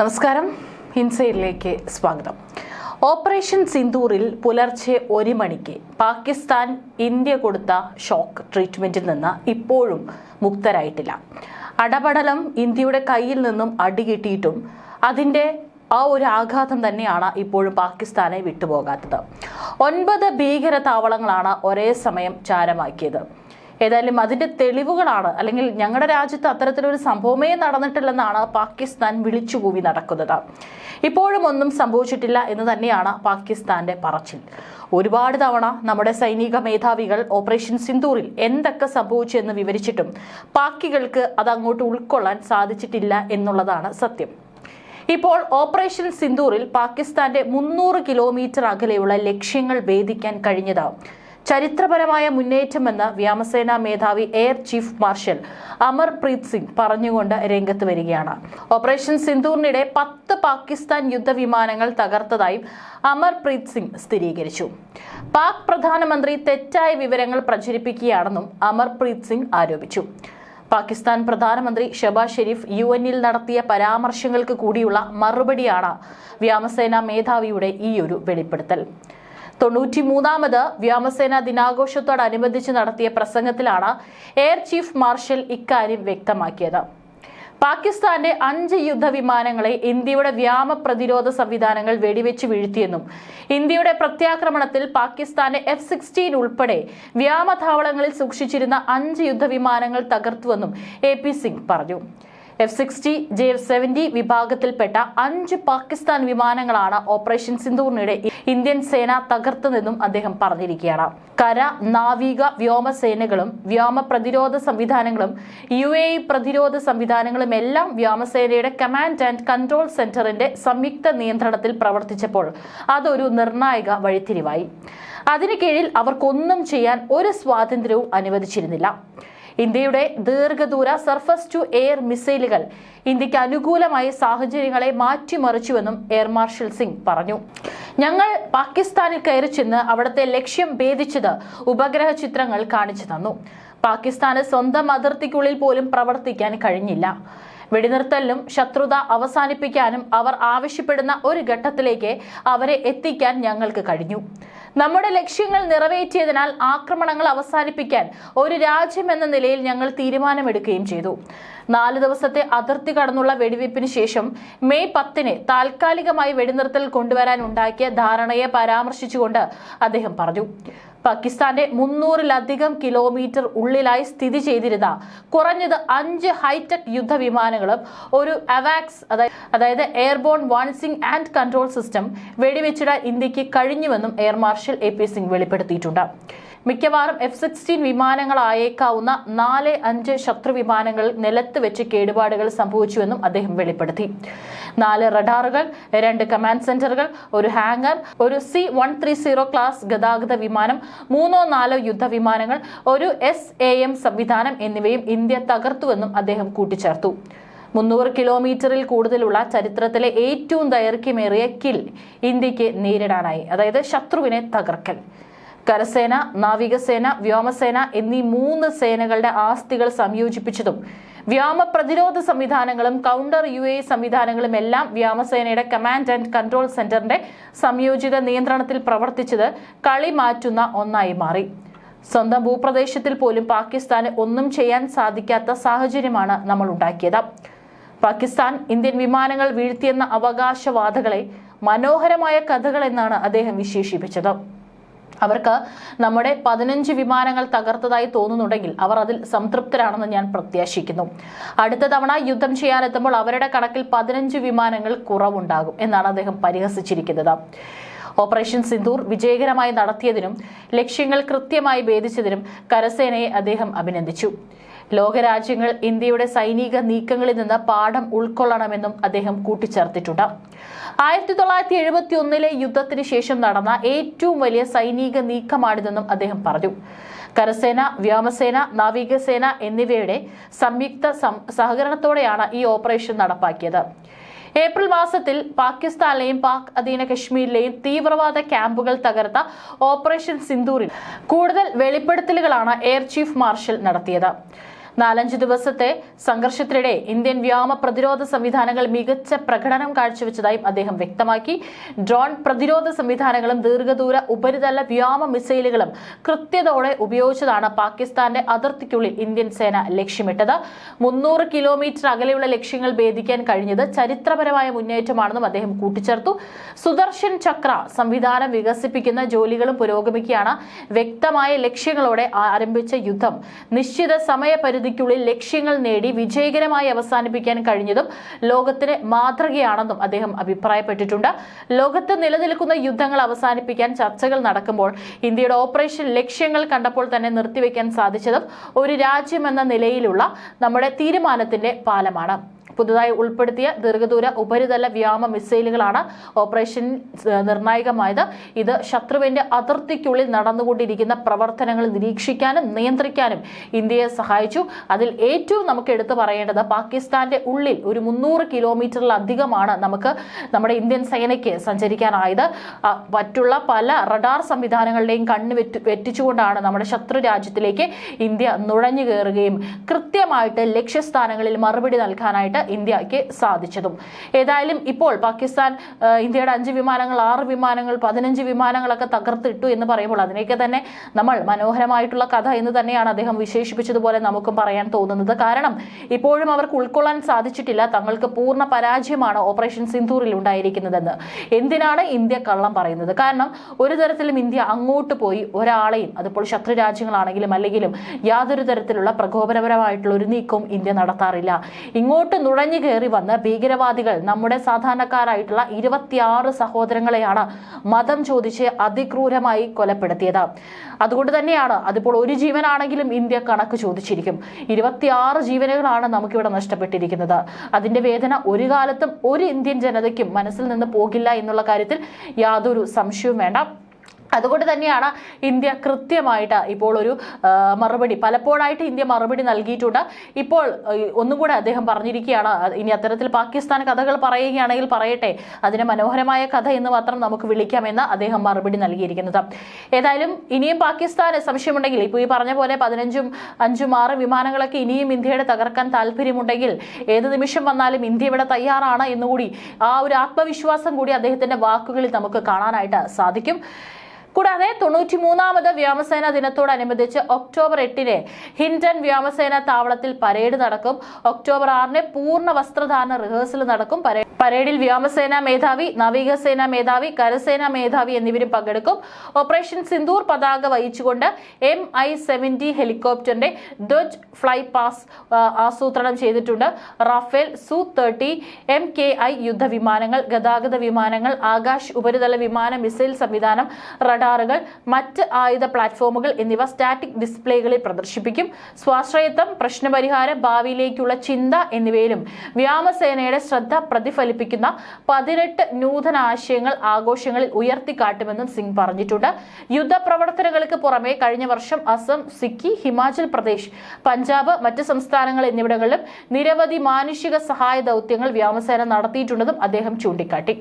നമസ്കാരം. ഹിൻസയിലേക്ക് സ്വാഗതം. ഓപ്പറേഷൻ സിന്ദൂറിൽ പുലർച്ചെ ഒരു മണിക്ക് പാകിസ്ഥാൻ ഇന്ത്യ കൊടുത്ത ഷോക്ക് ട്രീറ്റ്മെന്റിൽ നിന്ന് ഇപ്പോഴും മുക്തരായിട്ടില്ല. അടപടലം ഇന്ത്യയുടെ കയ്യിൽ നിന്നും അടികിട്ടിയിട്ടും അതിന്റെ ആ ഒരു ആഘാതം തന്നെയാണ് ഇപ്പോഴും പാകിസ്ഥാനെ വിട്ടുപോകാത്തത്. ഒൻപത് ഭീകര താവളങ്ങളാണ് ഒരേ സമയം ചാരമാക്കിയത്. ഏതായാലും അതിന്റെ തെളിവുകളാണ്. അല്ലെങ്കിൽ ഞങ്ങളുടെ രാജ്യത്ത് അത്തരത്തിലൊരു സംഭവമേ നടന്നിട്ടില്ലെന്നാണ് പാകിസ്ഥാൻ വിളിച്ചുകൂവി നടക്കുന്നത്. ഇപ്പോഴും ഒന്നും സംഭവിച്ചിട്ടില്ല എന്ന് തന്നെയാണ് പാകിസ്ഥാന്റെ പറച്ചിൽ. ഒരുപാട് തവണ നമ്മുടെ സൈനിക മേധാവികൾ ഓപ്പറേഷൻ സിന്ദൂറിൽ എന്തൊക്കെ സംഭവിച്ചു എന്ന് വിവരിച്ചിട്ടും പാക്കികൾക്ക് അത് അങ്ങോട്ട് ഉൾക്കൊള്ളാൻ സാധിച്ചിട്ടില്ല എന്നുള്ളതാണ് സത്യം. ഇപ്പോൾ ഓപ്പറേഷൻ സിന്ദൂറിൽ പാകിസ്ഥാന്റെ മുന്നൂറ് കിലോമീറ്റർ അകലെയുള്ള ലക്ഷ്യങ്ങൾ ഭേദിക്കാൻ കഴിഞ്ഞത് ചരിത്രപരമായ മുന്നേറ്റമെന്ന് വ്യോമസേനാ മേധാവി Air Chief Marshal Amarpreet Singh പറഞ്ഞുകൊണ്ട് രംഗത്ത് വരികയാണ്. ഓപ്പറേഷൻ സിന്ദൂറിനിടെ പത്ത് പാകിസ്ഥാൻ യുദ്ധവിമാനങ്ങൾ തകർത്തതായും അമർപ്രീത് സിംഗ് സ്ഥിരീകരിച്ചു. പാക് പ്രധാനമന്ത്രി തെറ്റായ വിവരങ്ങൾ പ്രചരിപ്പിക്കുകയാണെന്നും അമർപ്രീത് സിംഗ് ആരോപിച്ചു. പാകിസ്ഥാൻ പ്രധാനമന്ത്രി ഷബാസ് ഷെരീഫ് യു എന്നിൽ നടത്തിയ പരാമർശങ്ങൾക്ക് കൂടിയുള്ള മറുപടിയാണ് വ്യോമസേനാ മേധാവിയുടെ ഈയൊരു വെളിപ്പെടുത്തൽ. തൊണ്ണൂറ്റിമൂന്നാമത് വ്യോമസേന ദിനാഘോഷത്തോടനുബന്ധിച്ച് നടത്തിയ പ്രസംഗത്തിലാണ് എയർ ചീഫ് മാർഷൽ ഇക്കാര്യം വ്യക്തമാക്കിയത്. പാകിസ്ഥാന്റെ അഞ്ച് യുദ്ധവിമാനങ്ങളെ ഇന്ത്യയുടെ വ്യാമപ്രതിരോധ സംവിധാനങ്ങൾ വെടിവെച്ച് വീഴ്ത്തിയെന്നും ഇന്ത്യയുടെ പ്രത്യാക്രമണത്തിൽ പാകിസ്ഥാന്റെ എഫ് സിക്സ്റ്റീൻ ഉൾപ്പെടെ വ്യാമതാവളങ്ങളിൽ സൂക്ഷിച്ചിരുന്ന അഞ്ച് യുദ്ധവിമാനങ്ങൾ തകർത്തുവെന്നും എ പി സിംഗ് പറഞ്ഞു. F sixty J F seventy വിഭാഗത്തിൽപ്പെട്ട അഞ്ച് പാകിസ്ഥാൻ വിമാനങ്ങളാണ് ഓപ്പറേഷൻ സിന്ദൂറിനിടെ ഇന്ത്യൻ സേന തകർത്തതെന്നും അദ്ദേഹം പറഞ്ഞിരിക്കുകയാണ്. കര നാവിക വ്യോമസേനകളും വ്യോമ പ്രതിരോധ സംവിധാനങ്ങളും യു എ പ്രതിരോധ സംവിധാനങ്ങളും എല്ലാം വ്യോമസേനയുടെ കമാൻഡ് ആൻഡ് കൺട്രോൾ സെന്ററിന്റെ സംയുക്ത നിയന്ത്രണത്തിൽ പ്രവർത്തിച്ചപ്പോൾ അതൊരു നിർണായക വഴിത്തിരിവായി. അതിനു കീഴിൽ അവർക്കൊന്നും ചെയ്യാൻ ഒരു സ്വാതന്ത്ര്യവും അനുവദിച്ചിരുന്നില്ല. ഇന്ത്യയുടെ ദീർഘദൂര സർഫസ് ടു എയർ മിസൈലുകൾ ഇന്ത്യയ്ക്ക് അനുകൂലമായ സാഹചര്യങ്ങളെ മാറ്റിമറിച്ചുവെന്നും എയർ മാർഷൽ സിംഗ് പറഞ്ഞു. ഞങ്ങൾ പാകിസ്ഥാനിൽ കയറി ചെന്ന് അവിടുത്തെ ലക്ഷ്യം ഭേദിച്ചത് ഉപഗ്രഹ ചിത്രങ്ങൾ കാണിച്ചു തന്നു. പാകിസ്ഥാന് സ്വന്തം അതിർത്തിക്കുള്ളിൽ പോലും പ്രവർത്തിക്കാൻ കഴിഞ്ഞില്ല. വെടിനിർത്തലിനും ശത്രുത അവസാനിപ്പിക്കാനും അവർ ആവശ്യപ്പെടുന്ന ഒരു ഘട്ടത്തിലേക്ക് അവരെ എത്തിക്കാൻ ഞങ്ങൾക്ക് കഴിഞ്ഞു. നമ്മുടെ ലക്ഷ്യങ്ങൾ നിറവേറ്റിയതിനാൽ ആക്രമണങ്ങൾ അവസാനിപ്പിക്കാൻ ഒരു രാജ്യം എന്ന നിലയിൽ ഞങ്ങൾ തീരുമാനമെടുക്കുകയും ചെയ്തു. നാല് ദിവസത്തെ അതിർത്തി കടന്നുള്ള വെടിവയ്പ്പിന് ശേഷം മെയ് പത്തിന് താൽക്കാലികമായി വെടിനിർത്തൽ കൊണ്ടുവരാൻ ഉണ്ടാക്കിയ ധാരണയെ പരാമർശിച്ചുകൊണ്ട് അദ്ദേഹം പറഞ്ഞു. പാകിസ്ഥാന്റെ മുന്നൂറിലധികം കിലോമീറ്റർ ഉള്ളിലായി സ്ഥിതി ചെയ്തിരുന്ന കുറഞ്ഞത് അഞ്ച് ഹൈടെക് യുദ്ധവിമാനങ്ങളും ഒരു അവാക്സ് അതായത് airborne warning and control system വെടിവെച്ചിടാൻ ഇന്ത്യയ്ക്ക് കഴിഞ്ഞുവെന്നും Air Marshal A P Singh വെളിപ്പെടുത്തിയിട്ടുണ്ട്. മിക്കവാറും എഫ് സിക്സ്റ്റീൻ വിമാനങ്ങളായേക്കാവുന്ന നാല് അഞ്ച് ശത്രു വിമാനങ്ങൾ നിലത്ത് വെച്ച് കേടുപാടുകൾ സംഭവിച്ചുവെന്നും അദ്ദേഹം വെളിപ്പെടുത്തി. നാല് റഡാറുകൾ രണ്ട് കമാൻഡ് സെന്ററുകൾ ഒരു ഹാങ്ങർ ഒരു C one three zero class ഗതാഗത വിമാനം മൂന്നോ നാലോ യുദ്ധ വിമാനങ്ങൾ ഒരു എസ് എ എം സംവിധാനം എന്നിവയും ഇന്ത്യ തകർത്തുവെന്നും അദ്ദേഹം കൂട്ടിച്ചേർത്തു. മുന്നൂറ് കിലോമീറ്ററിൽ കൂടുതലുള്ള ചരിത്രത്തിലെ ഏറ്റവും ദൈർഘ്യമേറിയ കിൽ ഇന്ത്യയ്ക്ക് നേരിടാനായി അതായത് ശത്രുവിനെ തകർക്കൽ. കരസേന നാവികസേന വ്യോമസേന എന്നീ മൂന്ന് സേനകളുടെ ആസ്തികൾ സംയോജിപ്പിച്ചതും വ്യോമ പ്രതിരോധ സംവിധാനങ്ങളും കൗണ്ടർ യു എ സംവിധാനങ്ങളും എല്ലാം വ്യോമസേനയുടെ കമാൻഡ് ആൻഡ് കൺട്രോൾ സെന്ററിന്റെ സംയോജിത നിയന്ത്രണത്തിൽ പ്രവർത്തിച്ചത് കളി മാറ്റുന്ന ഒന്നായി മാറി. സ്വന്തം ഭൂപ്രദേശത്തിൽ പോലും പാകിസ്ഥാന് ഒന്നും ചെയ്യാൻ സാധിക്കാത്ത സാഹചര്യമാണ് നമ്മൾ ഉണ്ടാക്കിയത്. പാകിസ്ഥാൻ ഇന്ത്യൻ വിമാനങ്ങൾ വീഴ്ത്തിയെന്ന അവകാശവാദകളെ മനോഹരമായ കഥകൾ എന്നാണ് അദ്ദേഹം വിശേഷിപ്പിച്ചത്. അവർക്ക് നമ്മുടെ പതിനഞ്ച് വിമാനങ്ങൾ തകർത്തതായി തോന്നുന്നുണ്ടെങ്കിൽ അവർ അതിൽ സംതൃപ്തരാണെന്ന് ഞാൻ പ്രത്യാശിക്കുന്നു. അടുത്ത തവണ യുദ്ധം ചെയ്യാനെത്തുമ്പോൾ അവരുടെ കണക്കിൽ പതിനഞ്ച് വിമാനങ്ങൾ കുറവുണ്ടാകും എന്നാണ് അദ്ദേഹം പരിഹസിച്ചിരിക്കുന്നത്. ഓപ്പറേഷൻ സിന്ദൂർ വിജയകരമായി നടത്തിയതിനും ലക്ഷ്യങ്ങൾ കൃത്യമായി ഭേദിച്ചതിനും കരസേനയെ അദ്ദേഹം അഭിനന്ദിച്ചു. ലോകരാജ്യങ്ങൾ ഇന്ത്യയുടെ സൈനിക നീക്കങ്ങളിൽ നിന്ന് പാഠം ഉൾക്കൊള്ളണമെന്നും അദ്ദേഹം കൂട്ടിച്ചേർത്തിട്ടുണ്ട്. ആയിരത്തി തൊള്ളായിരത്തി എഴുപത്തി ഒന്നിലെ യുദ്ധത്തിന് ശേഷം നടന്ന ഏറ്റവും വലിയ സൈനിക നീക്കമാണിതെന്നും അദ്ദേഹം പറഞ്ഞു. കരസേന വ്യോമസേന നാവികസേന എന്നിവയുടെ സംയുക്ത സഹകരണത്തോടെയാണ് ഈ ഓപ്പറേഷൻ നടപ്പാക്കിയത്. ഏപ്രിൽ മാസത്തിൽ പാകിസ്ഥാനിലെയും പാക് അധീന കശ്മീരിലെയും തീവ്രവാദ ക്യാമ്പുകൾ തകർത്ത ഓപ്പറേഷൻ സിന്ദൂറിൽ കൂടുതൽ വെളിപ്പെടുത്തലുകളാണ് എയർ ചീഫ് മാർഷൽ നടത്തിയത്. നാലഞ്ച് ദിവസത്തെ സംഘർഷത്തിനിടെ ഇന്ത്യൻ വ്യോമ പ്രതിരോധ സംവിധാനങ്ങൾ മികച്ച പ്രകടനം കാഴ്ചവെച്ചതായും അദ്ദേഹം വ്യക്തമാക്കി. ഡ്രോൺ പ്രതിരോധ സംവിധാനങ്ങളും ദീർഘദൂര ഉപരിതല വ്യോമ മിസൈലുകളും കൃത്യതയോടെ ഉപയോഗിച്ചതാണ് പാകിസ്ഥാന്റെ അതിർത്തിക്കുള്ളിൽ ഇന്ത്യൻ സേന ലക്ഷ്യമിട്ടത്. മുന്നൂറ് കിലോമീറ്റർ അകലെയുള്ള ലക്ഷ്യങ്ങൾ ഭേദിക്കാൻ കഴിഞ്ഞത് ചരിത്രപരമായ മുന്നേറ്റമാണെന്നും അദ്ദേഹം കൂട്ടിച്ചേർത്തു. സുദർശൻ ചക്ര സംവിധാനം വികസിപ്പിക്കുന്ന ജോലികളും പുരോഗമിക്കുകയാണ്. വ്യക്തമായ ലക്ഷ്യങ്ങളോടെ ആരംഭിച്ച യുദ്ധം. നിശ്ചിത സമയപരിധിക്കുള്ളിൽ ലക്ഷ്യങ്ങൾ നേടി വിജയകരമായി അവസാനിപ്പിക്കാൻ കഴിഞ്ഞതും ലോകത്തിന് മാതൃകയാണെന്നും അദ്ദേഹം അഭിപ്രായപ്പെട്ടിട്ടുണ്ട്. ലോകത്ത് നിലനിൽക്കുന്ന യുദ്ധങ്ങൾ അവസാനിപ്പിക്കാൻ ചർച്ചകൾ നടക്കുമ്പോൾ ഇന്ത്യയുടെ ഓപ്പറേഷൻ ലക്ഷ്യങ്ങൾ കണ്ടപ്പോൾ തന്നെ നിർത്തിവെക്കാൻ സാധിച്ചതും ഒരു രാജ്യമെന്ന നിലയിലുള്ള നമ്മുടെ തീരുമാനത്തിന്റെ പാലമാണ്. പുതുതായി ഉൾപ്പെടുത്തിയ ദീർഘദൂര ഉപരിതല വ്യോമ മിസൈലുകളാണ് ഓപ്പറേഷൻ നിർണായകമായത്. ഇത് ശത്രുവിന്റെ അതിർത്തിക്കുള്ളിൽ നടന്നുകൊണ്ടിരിക്കുന്ന പ്രവർത്തനങ്ങൾ നിരീക്ഷിക്കാനും നിയന്ത്രിക്കാനും ഇന്ത്യയെ സഹായിച്ചു. അതിൽ ഏറ്റവും നമുക്ക് എടുത്തു പറയേണ്ടത് പാകിസ്ഥാന്റെ ഉള്ളിൽ ഒരു മുന്നൂറ് കിലോമീറ്ററിലധികമാണ് നമുക്ക് നമ്മുടെ ഇന്ത്യൻ സേനയ്ക്ക് സഞ്ചരിക്കാനായത്. മറ്റുള്ള പല റഡാർ സംവിധാനങ്ങളുടെയും കണ്ണ് വെറ്റ് വെറ്റിച്ചുകൊണ്ടാണ് നമ്മുടെ ശത്രു രാജ്യത്തിലേക്ക് ഇന്ത്യ നുഴഞ്ഞു കയറുകയും കൃത്യമായിട്ട് ലക്ഷ്യസ്ഥാനങ്ങളിൽ മറുപടി നൽകാനായിട്ട് ഇന്ത്യയ്ക്ക് സാധിച്ചതും. ഏതായാലും ഇപ്പോൾ പാകിസ്ഥാൻ ഇന്ത്യയുടെ അഞ്ച് വിമാനങ്ങൾ ആറ് വിമാനങ്ങൾ പതിനഞ്ച് വിമാനങ്ങളൊക്കെ തകർത്തിട്ടു എന്ന് പറയുമ്പോൾ അതിനെയൊക്കെ തന്നെ നമ്മൾ മനോഹരമായിട്ടുള്ള കഥ എന്ന് തന്നെയാണ് അദ്ദേഹം വിശേഷിപ്പിച്ചതുപോലെ നമുക്കും പറയാൻ തോന്നുന്നത്. കാരണം ഇപ്പോഴും അവർക്ക് ഉൾക്കൊള്ളാൻ സാധിച്ചിട്ടില്ല. തങ്ങൾക്ക് പൂർണ പരാജയമാണ് ഓപ്പറേഷൻ സിന്ധൂറിൽ ഉണ്ടായിരിക്കുന്നതെന്ന്. എന്തിനാണ് ഇന്ത്യ കള്ളം പറയുന്നത്? കാരണം ഒരു തരത്തിലും ഇന്ത്യ അങ്ങോട്ട് പോയി ഒരാളെയും അതിപ്പോൾ ശത്രു രാജ്യങ്ങളാണെങ്കിലും അല്ലെങ്കിലും യാതൊരു തരത്തിലുള്ള പ്രകോപനപരമായിട്ടുള്ള ഒരു നീക്കവും ഇന്ത്യ നടത്താറില്ല. ഇങ്ങോട്ട് നുഴഞ്ഞു കയറി വന്ന് ഭീകരവാദികൾ നമ്മുടെ സാധാരണക്കാരായിട്ടുള്ള ഇരുപത്തിയാറ് സഹോദരങ്ങളെയാണ് മതം ചോദിച്ച് അതിക്രൂരമായി കൊലപ്പെടുത്തിയത്. അതുകൊണ്ട് തന്നെയാണ് അതിപ്പോൾ ഒരു ജീവനാണെങ്കിലും ഇന്ത്യ കണക്ക് ചോദിച്ചിരിക്കും. ഇരുപത്തിയാറ് ജീവനുകളാണ് നമുക്കിവിടെ നഷ്ടപ്പെട്ടിരിക്കുന്നത്. അതിന്റെ വേദന ഒരു കാലത്തും ഒരു ഇന്ത്യൻ ജനതയ്ക്കും മനസ്സിൽ നിന്ന് പോകില്ല എന്നുള്ള കാര്യത്തിൽ യാതൊരു സംശയവും വേണ്ട. അതുകൊണ്ട് തന്നെയാണ് ഇന്ത്യ കൃത്യമായിട്ട് ഇപ്പോൾ ഒരു മറുപടി. പലപ്പോഴായിട്ട് ഇന്ത്യ മറുപടി നൽകിയിട്ടുണ്ട്. ഇപ്പോൾ ഒന്നും കൂടെ അദ്ദേഹം പറഞ്ഞിരിക്കുകയാണ്. ഇനി അത്തരത്തിൽ പാകിസ്ഥാൻ കഥകൾ പറയുകയാണെങ്കിൽ പറയട്ടെ. അതിനെ മനോഹരമായ കഥ എന്ന് മാത്രം നമുക്ക് വിളിക്കാമെന്ന് അദ്ദേഹം മറുപടി നൽകിയിരിക്കുന്നത്. ഏതായാലും ഇനിയും പാകിസ്ഥാന് സംശയമുണ്ടെങ്കിൽ ഇപ്പോൾ ഈ പറഞ്ഞ പോലെ പതിനഞ്ചും അഞ്ചും ആറ് വിമാനങ്ങളൊക്കെ ഇനിയും ഇന്ത്യയുടെ തകർക്കാൻ താല്പര്യമുണ്ടെങ്കിൽ ഏത് നിമിഷം വന്നാലും ഇന്ത്യ ഇവിടെ തയ്യാറാണ് എന്നുകൂടി ആ ഒരു ആത്മവിശ്വാസം കൂടി അദ്ദേഹത്തിന്റെ വാക്കുകളിൽ നമുക്ക് കാണാനായിട്ട് സാധിക്കും. കൂടാതെ തൊണ്ണൂറ്റി മൂന്നാമത് വ്യോമസേന ദിനത്തോടനുബന്ധിച്ച് ഒക്ടോബർ എട്ടിന് ഹിൻഡൻ വ്യോമസേന താവളത്തിൽ പരേഡ് നടക്കും. ഒക്ടോബർ ആറിന് പൂർണ വസ്ത്രധാരണ റിഹേഴ്സൽ നടക്കും. പരേഡിൽ വ്യോമസേന മേധാവി നാവികസേന മേധാവി കരസേന മേധാവി എന്നിവരും പങ്കെടുക്കും. ഓപ്പറേഷൻ സിന്ദൂർ പതാക വഹിച്ചുകൊണ്ട് എം ഐ സെവന്റി ഹെലികോപ്റ്ററിന്റെ ധ്വജ് ഫ്ലൈ പാസ് ആസൂത്രണം ചെയ്തിട്ടുണ്ട്. റാഫേൽ സു തേർട്ടി എം കെ ഐ യുദ്ധവിമാനങ്ങൾ ഗതാഗത വിമാനങ്ങൾ ആകാശ് ഉപരിതല വിമാന മിസൈൽ സംവിധാനം റഡാറുകൾ മറ്റ് ആയുധ പ്ലാറ്റ്ഫോമുകൾ എന്നിവ സ്റ്റാറ്റിക് ഡിസ്പ്ലേകളിൽ പ്രദർശിപ്പിക്കും. സ്വാശ്രയത്വം പ്രശ്നപരിഹാരം ഭാവിയിലേക്കുള്ള ചിന്ത എന്നിവയിലും വ്യോമസേനയുടെ ശ്രദ്ധ പ്രതിഫലിപ്പിക്കുന്ന പതിനെട്ട് നൂതന ആശയങ്ങൾ ആഘോഷങ്ങളിൽ ഉയർത്തിക്കാട്ടുമെന്നും സിംഗ് പറഞ്ഞിട്ടുണ്ട്. യുദ്ധപ്രവർത്തനങ്ങൾക്ക് പുറമെ കഴിഞ്ഞ വർഷം അസം സിക്കി ഹിമാചൽ പ്രദേശ് പഞ്ചാബ് മറ്റ് സംസ്ഥാനങ്ങൾ എന്നിവിടങ്ങളിലും നിരവധി മാനുഷിക സഹായ ദൗത്യങ്ങൾ വ്യോമസേന നടത്തിയിട്ടുണ്ടെന്നും അദ്ദേഹം ചൂണ്ടിക്കാട്ടി.